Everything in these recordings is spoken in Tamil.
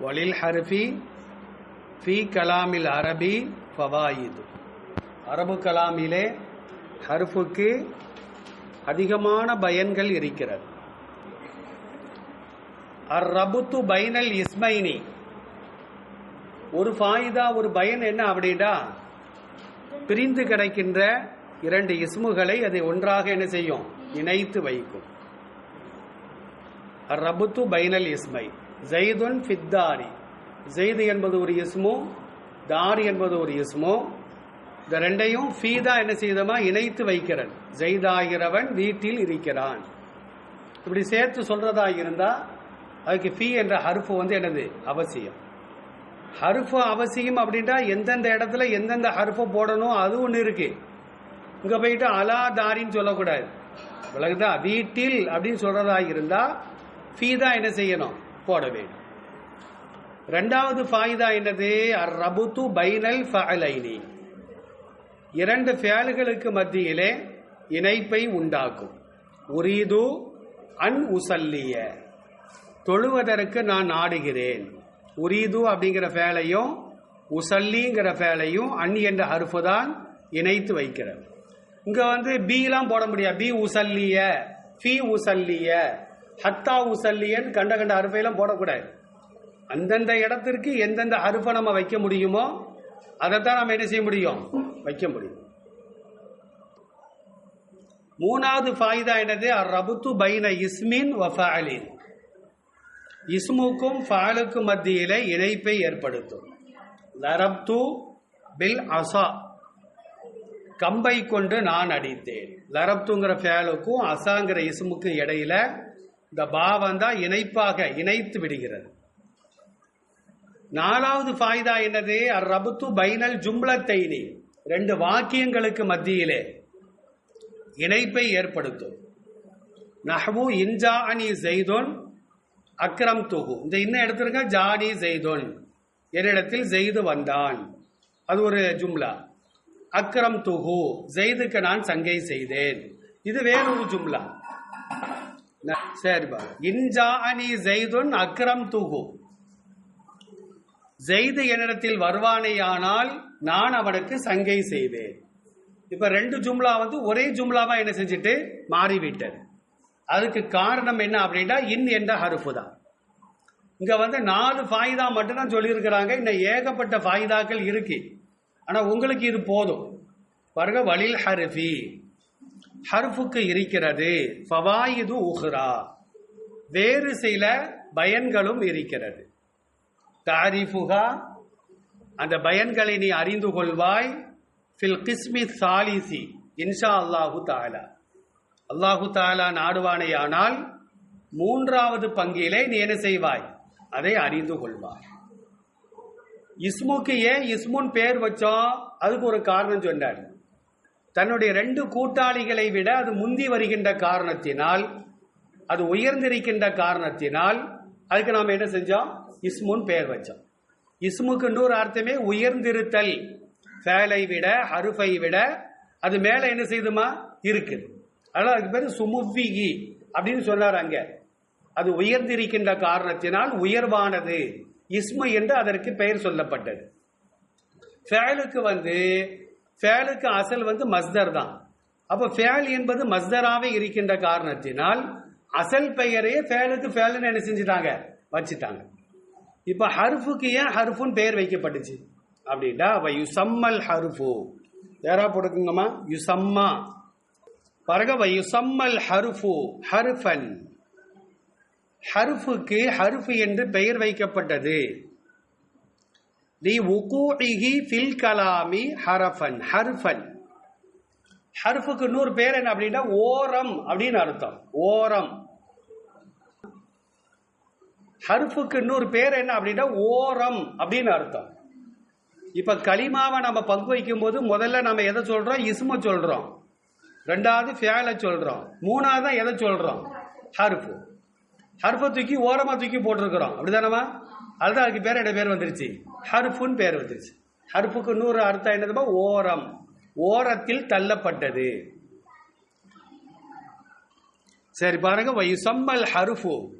வலில் ஹர்ஃபி ஃபி கலாமில் அரபி ஃபவாயிது. அரபு கலாமிலே ஹர்ஃபுக்கு அதிகமான பயன்கள் இருக்கிறது. அர் ரபுத்து பைனல் இஸ்மைனி. ஒரு ஃபாயிதா ஒரு பயன் என்ன அப்படின்னா பிரிந்து கிடைக்கின்ற இரண்டு இஸ்முகளை அதை ஒன்றாக என்ன செய்யும்? இணைத்து வைக்கும். அர் ரபுத்து பைனல் இஸ்மை. ஜெய்துன் ஃபித்தாரி. ஜெய்து என்பது ஒரு இஸ்மு தாரி என்பது ஒரு இஸ்மு. இந்த ரெண்டையும் ஃபீதா என்ன செய்தமா இணைத்து வைக்கிறான் ஜெய்தாகிறவன் வீட்டில் இருக்கிறான். இப்படி சேர்த்து சொல்றதா இருந்தா அதுக்கு ஃபீ என்ற ஹருஃபு வந்து என்னது? அவசியம். ஹருஃபு அவசியம் அப்படின்ட்டா எந்தெந்த இடத்துல எந்தெந்த ஹருஃபை போடணும் அது ஒன்று இருக்கு. இங்கே போயிட்டு அலா தாரின்னு சொல்லக்கூடாது. விலகுதா வீட்டில் அப்படின்னு சொல்றதா இருந்தா ஃபீ தான் என்ன செய்யணும்? போட வேண்டும். ரெண்டாவது ஃபாயிதா என்னது? அர் ரபுத்து பைனல் ஃபலைனி இரண்டு ஃபேல்களுக்கு மத்தியிலே இணைப்பை உண்டாக்கும். உரீது அன் உசல்லிய. தொழுவதற்கு நான் நாடுகிறேன் உரீது அப்படிங்கிற ஃபேலையும் உசல்லிங்கிற ஃபேலையும் அன் என்ற ஹருஃபு தான் இணைத்து வைக்கிறது. இங்கே வந்து பீலாம் போட முடியாது. பி உசல்லிய ஃபி உசல்லிய. ஹத்தா உசல்லியன் கண்ட கண்ட அருஃபையெல்லாம் போடக்கூடாது. அந்தந்த இடத்திற்கு எந்தெந்த அறுப்பை நம்ம வைக்க முடியுமோ அதைத்தான் நம்ம என்ன செய்ய முடியும்? வைக்க முடியும். மூணாவது ஃபாயிதா என்னது? அர் ரபுத்து பைன இஸ்மின் வ இஸ்முக்கும் ஃபாலுக்கும் மத்தியில் இணைப்பை ஏற்படுத்தும். லரப்து பில் அசா. கம்பை கொண்டு நான் அடித்தேன். லரப்துங்கிற ஃபேலுக்கும் அசாங்கிற இஸ்முக்கும் இடையில இந்த பாவம் தான் இணைப்பாக இணைத்து விடுகிறது. நாலாவது ஃபாய்தா என்னது? அர் ரபுத்து பைனல் ஜும்லத்தைனி. ரெண்டு வாக்கியங்களுக்கு மத்தியிலே இணைப்பை ஏற்படுத்தும். நஹ்வு இன்ஜா அனி ஜெய்தோன் அக்ரம் துகு இந்த இன்னும் எடுத்துருங்க ஜானி ஜெய்தோன். என்னிடத்தில் ஜெய்து வந்தான். அது ஒரு ஜும்லா. அக்ரம் துகு ஜெய்துக்கு நான் சங்கை செய்தேன். இது வேறொரு ஜும்லா. சரிப்பா இன்ஜா அனி ஜெய்துன் அக்ரம் துகு ஜெய்து என்னிடத்தில் வருவானேயானால் நான் அவனுக்கு சங்கை செய்வேன். இப்ப ரெண்டு ஜும்லா வந்து ஒரே ஜும்லாவா என்ன செஞ்சுட்டு மாறிவிட்டது. அதுக்கு காரணம் என்ன அப்படின்னா இன் என்ற ஹருப்பு தான். இங்க வந்து நாலு ஃபாயிதா மட்டும்தான் சொல்லியிருக்கிறாங்க. இன்னும் ஏகப்பட்ட ஃபாயிதாக்கள் இருக்கு. ஆனா உங்களுக்கு இது போதும். பாருங்க வலில் ஹரிஃபி. ஹர்ஃபுக்கு இருக்கிறது. ஃபவாயிது உஹ்ரா. வேறு சில பயன்களும் இருக்கிறது. தாரிஃபுகா அந்த பயன்களை நீ அறிந்து கொள்வாய். ஃபில் கிஸ்மி சாலிசி இன்ஷா அல்லாஹு தாலா அல்லாஹு தாலா நாடுவானேயானால் மூன்றாவது பங்கிலே நீ என்ன செய்வாய்? அதை அறிந்து கொள்வாய். இஸ்முக்கு ஏன் இஸ்முன் பேர் வச்சோம்? அதுக்கு ஒரு காரணம் சொன்னார். தன்னுடைய ரெண்டு கூட்டாளிகளை விட அது முந்தி வருகின்ற காரணத்தினால் அது உயர்ந்திருக்கின்ற காரணத்தினால் அதுக்கு நாம் என்ன செஞ்சோம்? இஸ்முன் பெயர் வச்சோம். இஸ்முக்கு இன்னொரு அர்த்தமே உயர்ந்திருத்தல். ஃபேலை விட ஹருஃபை விட அது மேலே என்ன செய்யுதுமா இருக்குது அதனால் அதுக்கு பேர் சுமுவிகி அப்படின்னு சொன்னார் அங்கே. அது உயர்ந்திருக்கின்ற காரணத்தினால் உயர்வானது. இஸ்மு என்று அதற்கு பெயர் சொல்லப்பட்டது. ஃபேலுக்கு வந்து ஃபேலுக்கு அசல் வந்து மஸ்தர் தான். அப்போ ஃபேல் என்பது மஸ்தராகவே இருக்கின்ற காரணத்தினால் அசல் பெயரையே ஃபேலுக்கு ஃபேலுன்னு என்ன செஞ்சுட்டாங்க? வச்சுட்டாங்க. இப்போ ஹர்ஃபுக்கு ஏன் ஹர்ஃபுன்னு பெயர் வைக்கப்பட்டுச்சு? அப்படின்னா அப்போ யுசம்மல் ஹருஃபு யாரா போட்டுக்குங்கம்மா? யுசம்மா பாருங்க யுசம்மல் ஹருஃபு ஹர்ஃபன் ஹர்ஃபுக்கு ஹர்ஃபு என்று பெயர் வைக்கப்பட்டது. லி உகூஇஹி ஃபில் கலாமி ஹரஃபன் ஹர்ஃபன் ஹர்ஃபுக்கு நூறு பேர் என்ன அப்படின்னா ஓரம் அப்படின்னு அர்த்தம். ஓரம். ஹர்ஃபுக்கு நூறு பேர் என்ன அப்படின்னா ஓரம் அப்படின்னு அர்த்தம். இப்ப களிமாவை நம்ம பங்கு வைக்கும் போது முதல்ல நம்ம எதை சொல்றோம்? இஸ்ம சொல்றோம். ரெண்டாவது ஃபேலை சொல்றோம். மூணாவது தான் எதை சொல்றோம்? ஹர்ஃபு. ஹர்ஃபை தூக்கி ஓரமாக தூக்கி போட்டிருக்கிறோம். அப்படிதானமா அதுதான் அதுக்கு பேர் என்ன பேர் வந்துருச்சு? ஹருப்புன்னு பேர் வந்துருச்சு. ஹர்ஃபுக்கு இன்னொரு அர்த்தம் என்னதுமா ஓரம். ஓரத்தில் தள்ளப்பட்டது. சரி பாருங்க. வயுசம்மல் ஹருஃபு.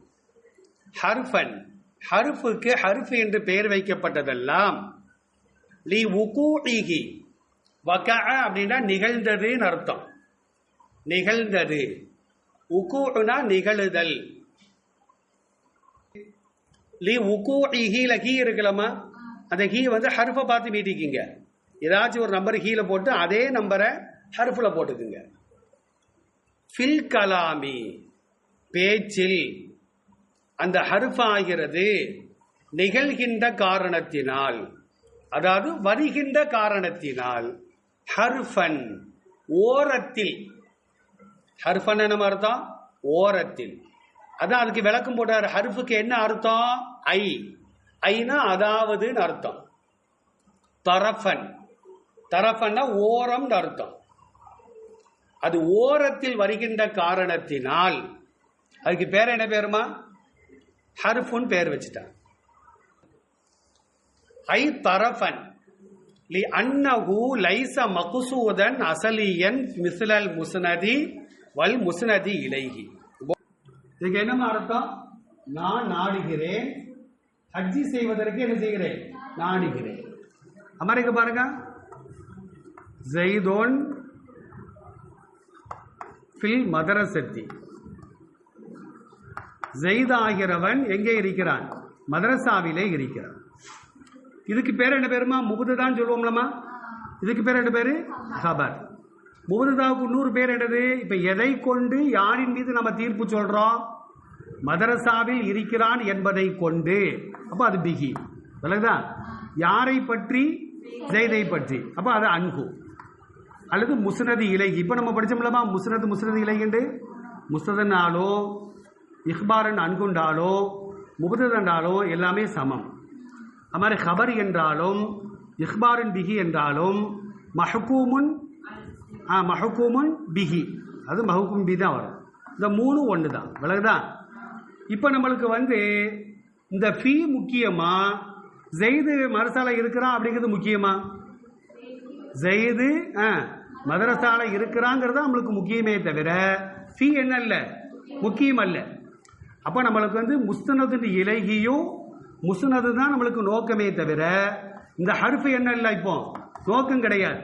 ஹர்ஃபன். ஹருஃபுக்கு ஹருஃப் என்று பெயர் வைக்கப்பட்டதெல்லாம். லி உகூஹி வக்கா அப்படின்னா நிகழ்ந்ததுன்னு அர்த்தம். நிகழ்ந்தது. உகூனா நிகழுதல். லி உகூஹி லகி கீ இருக்கலாமா அந்த கீ வந்து ஹர்ஃபை பார்த்து மீட்டிக்கிங்க. ஏதாச்சும் ஒரு நம்பர் ஹீல போட்டு அதே நம்பரை ஹர்ஃபில் போட்டுக்குங்க. ஃபில் கலாமி பேச்சில். அந்த ஹருஃபாகிறது நிகழ்கின்ற காரணத்தினால் அதாவது வருகின்ற காரணத்தினால் ஹர்ஃபன் ஓரத்தில் ஹர்ஃபன் என்ன அர்த்தம்? ஓரத்தில். அதான் அதுக்கு விளக்கம் போட்டார். ஹர்ஃபுக்கு என்ன அர்த்தம்? ஐ. ஐனா அதாவதுன்னு அர்த்தம். தரஃபன். தரஃபன்னா ஓரம்னு அர்த்தம். அது ஓரத்தில் வருகின்ற காரணத்தினால். அதுக்கு பேர் என்ன பேருமா? ஹர்ஃபுன்னு பேர் வச்சுட்டான் ஐ தரஃபன். லி அன்னஹு லைச மகுசூதன் அசலியன் மிஸ்லல் முஸ்னதி வல் முஸ்னதி இலைகி இதுக்கு என்னமா அர்த்தம்? நான் நாடுகிறேன். ஹஜ்ஜி செய்வதற்கு என்ன செய்கிறேன்? நாடுகிறேன். அமெரிக்க பாருங்க. ஜெய்தோன் ஃபில் மதரசத்தி. ஜெய்தாகிறவன் எங்கே இருக்கிறான்? மதரசாவிலே இருக்கிறான். இதுக்கு பேர் என்ன பேருமா? முகுது தான் சொல்லுவோம்லமா இதுக்கு பேர் என்ன பேர்? ஹபர் முகுதுதாவுக்கு நூறு பேர் என்னது? இப்போ எதை கொண்டு யாரின் மீது நம்ம தீர்ப்பு சொல்கிறோம் மதரசாவில் இருக்கிறான் என்பதை கொண்டு. அப்போ அது பிகி விளக்குதா யாரை பற்றி? ஜெய்தை பற்றி. அப்போ அது அன்கு அல்லது முஸ்னதி இலகி இப்போ நம்ம படித்தோம்லமா முஸ்னது முஸ்னது இலகிண்டு முஸ்னதனாலோ இஹ்பாரன் அன்குண்டாலோ முபதண்டாலோ எல்லாமே சமம். அது மாதிரி ஹபர் என்றாலும் இஹ்பாரன் பிகி என்றாலும் மஹக்கூமுன் ஆ மஹக்கூமுன் பிகி அது மஹக்கூம் பி தான் வரும். இந்த மூணு ஒன்று தான் விலகுதான் இப்போ நம்மளுக்கு வந்து இந்த ஃபீ முக்கியமா? ஜெயிது மரசாலை இருக்கிறான் அப்படிங்கிறது முக்கியமா? ஜெயிது ஆ மதரசால இருக்கிறாங்கிறது நம்மளுக்கு முக்கியமே தவிர ஃபீ என்ன இல்லை? முக்கியம் அல்ல. அப்போ நம்மளுக்கு வந்து முஸ்தனது இலகியும் முஸ்னது தான் நம்மளுக்கு நோக்கமே தவிர இந்த ஹர்ஃப் என்ன இல்லை இப்போ? நோக்கம் கிடையாது.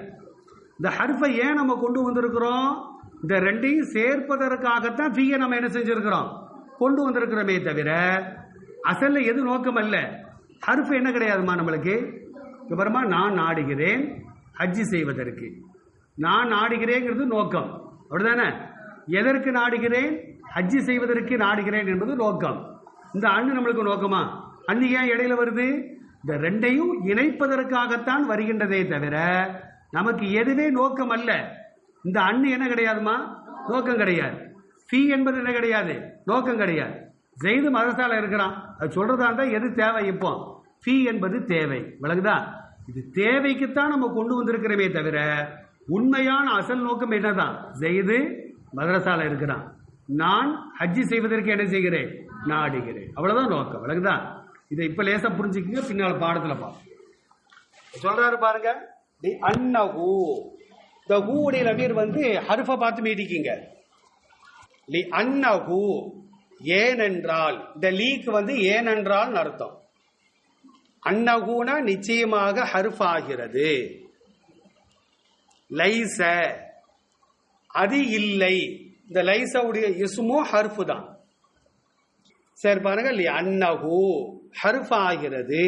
இந்த ஹர்ஃபை ஏன் நம்ம கொண்டு வந்திருக்கிறோம்? இந்த ரெண்டையும் சேர்ப்பதற்காகத்தான் ஃபீயை நம்ம என்ன செஞ்சிருக்கிறோம்? கொண்டு வந்திருக்கிறோமே தவிர அசல்ல எது நோக்கம் அல்ல. ஹர்ஃப் என்ன கிடையாதுமா நம்மளுக்கு? அப்புறமா நான் நாடுகிறேன் ஹஜ்ஜி செய்வதற்கு. நான் நாடுகிறேங்கிறது நோக்கம். அப்படிதானே? எதற்கு நாடுகிறேன்? ஹஜ்ஜி செய்வதற்கு நாடுகிறேன் என்பது நோக்கம். இந்த அண்ணு நம்மளுக்கு நோக்கமா? அண்ணு ஏன் இடையில வருது? இந்த ரெண்டையும் இணைப்பதற்காகத்தான் வருகின்றதே தவிர நமக்கு எதுவே நோக்கம் அல்ல. இந்த அண்ணு என்ன கிடையாதுமா? நோக்கம் கிடையாது. ஃபீ என்பது என்ன கிடையாது? நோக்கம் கிடையாது. ஜெயிது மதசால இருக்கிறான். அது சொல்றதா இருந்தால் எது தேவை இப்போ? ஃபீ என்பது தேவை. விளங்குதா? இது தேவைக்குத்தான் நம்ம கொண்டு வந்திருக்கிறோமே தவிர உண்மையான அசல் நோக்கம் என்னதான்? ஜெயிது மதரசால இருக்கிறான். நான் ஹஜ்ஜி செய்வதற்கு என்ன செய்கிறேன்? நாடுகிறேன். அவ்வளவுதான் நோக்கம். விளங்குதா? இதை இப்ப லேசா புரிஞ்சுக்கங்க. பின்னால் பாடத்துல பார்ப்போம். சொல்றாரு பாருங்க. தி அன்னஹு. இந்த ஹூடைய நபீர் வந்து ஹருஃபை பார்த்து மீடிக்கிங்க லி அன்னகு ஏனென்றால் இந்த லீக்கு வந்து ஏனென்றால் அர்த்தம். அன்னகுனா நிச்சயமாக ஹர்ஃப் ஆகிறது. லைச அது இல்லை. இந்த லைசவுடைய இசுமோ ஹர்ஃப் தான். சரி பாருங்க லி அன்னகு ஹர்ஃப் ஆகிறது.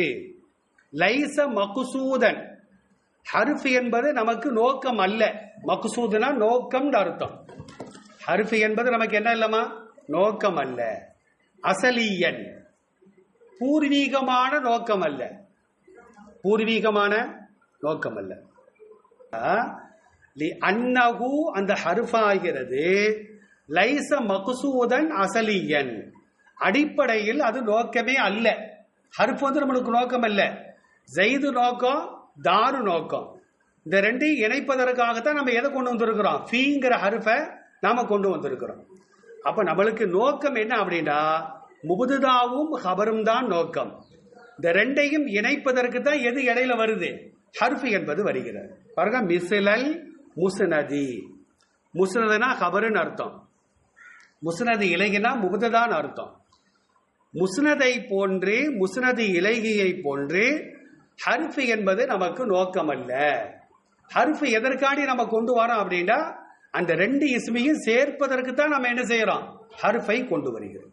லைச மகுசூதன். ஹர்ஃப் என்பது நமக்கு நோக்கம் அல்ல. மகுசூதுனா நோக்கம் அர்த்தம். ஹருஃபு என்பது நமக்கு என்ன இல்லமா நோக்கம் அல்ல அசலியன். பூர்வீகமான நோக்கம் அல்ல பூர்வீகமான நோக்கம் அல்ல லி அன்னகு அந்த ஹருஃபாகிறது. லைச மகுசூதன் அசலியன். அடிப்படையில் அது நோக்கமே அல்ல. ஹர்ஃப் வந்து நம்மளுக்கு நோக்கம் அல்ல ஜெய்து நோக்கம் தாரு நோக்கம். இந்த ரெண்டையும் இணைப்பதற்காகத்தான் நம்ம எதை கொண்டு வந்திருக்கிறோம்? ஃபீங்கிற ஹர்ஃபை நாம் கொண்டு வந்திருக்கிறோம். அப்போ நம்மளுக்கு நோக்கம் என்ன அப்படின்னா முபுதுதாவும் ஹபரும் தான் நோக்கம். இந்த ரெண்டையும் இணைப்பதற்கு தான் எது இடையில வருது? ஹர்ஃபு என்பது வருகிறது. பாருங்க மிசிலல் முசுனதி. முஸ்னதுனா ஹபருன்னு அர்த்தம். முஸ்னது இலகினா முபுததான் அர்த்தம். முசுனதை போன்று முசுனதி இலகியை போன்று ஹர்ஃபு என்பது நமக்கு நோக்கம் அல்ல ஹர்ஃபு எதற்காண்டி நம்ம கொண்டு வரோம் அப்படின்னா அந்த ரெண்டு இஸ்மையும் சேர்ப்பதற்கு தான் நம்ம என்ன செய்யறோம்? ஹர்ஃபை கொண்டு வருகிறோம்.